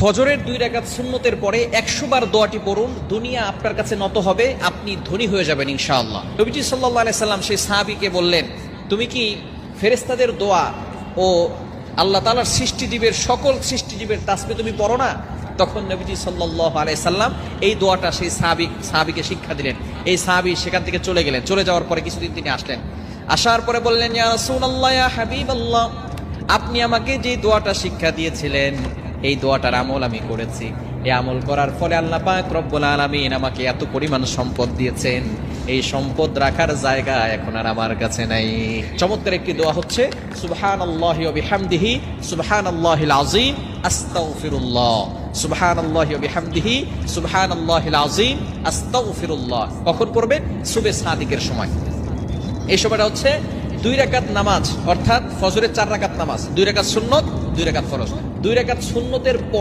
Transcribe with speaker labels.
Speaker 1: ফজরের দুই রাকাত সুন্নতের পরে একশো বার দোয়াটি পড়ুন, দুনিয়া আপনার কাছে নত হবে, আপনি ধনী হয়ে যাবেন ইনশাআল্লাহ। নবীজি সাল্লাহ সাল্লাম সেই সাহাবিকে বললেন, তুমি কি ফেরেস্তাদের দোয়া ও আল্লাহ তালার সৃষ্টিজীবের সকল সৃষ্টিজীবের তাসবে তুমি পড়ো না? তখন নবীজি সাল্লাহ সাল্লাম এই দোয়াটা সেই সাহাবি, সাহাবিকে শিক্ষা দিলেন। এই সাহাবি সেখান থেকে চলে গেলেন। চলে যাওয়ার পরে কিছুদিন তিনি আসলেন। আসার পরে বললেন ইয়া হাবিবাল্লাহ, আপনি আমাকে যে দোয়াটা শিক্ষা দিয়েছিলেন এই দোয়াটার আমল আমি করেছি। এই আমল করার ফলে আল্লাহ পাক রব্বুল আলামিন আমাকে এত পরিমাণ সম্পদ দিয়েছেন। এই সম্পদ রাখার জায়গা এখন আর আমার কাছে নাই। চমৎকার একটি দোয়া হচ্ছে, সুবহানাল্লাহি ওয়া বিহামদিহি, সুবহানাল্লাহিল আযীম, আস্তাগফিরুল্লাহ। সুবহানাল্লাহি ওয়া বিহামদিহি, সুবহানাল্লাহিল আযীম, আস্তাগফিরুল্লাহ। কখন পড়বেন সুবে সাদিকের সময়। এই সময়টা হচ্ছে দুই রাকাত নামাজ, অর্থাৎ ফজরের চার রাকাত নামাজ। দুই রাকাত সুন্নত, দুই রাকাত ফরজ। দুই রেখাত সুন্নতের পরে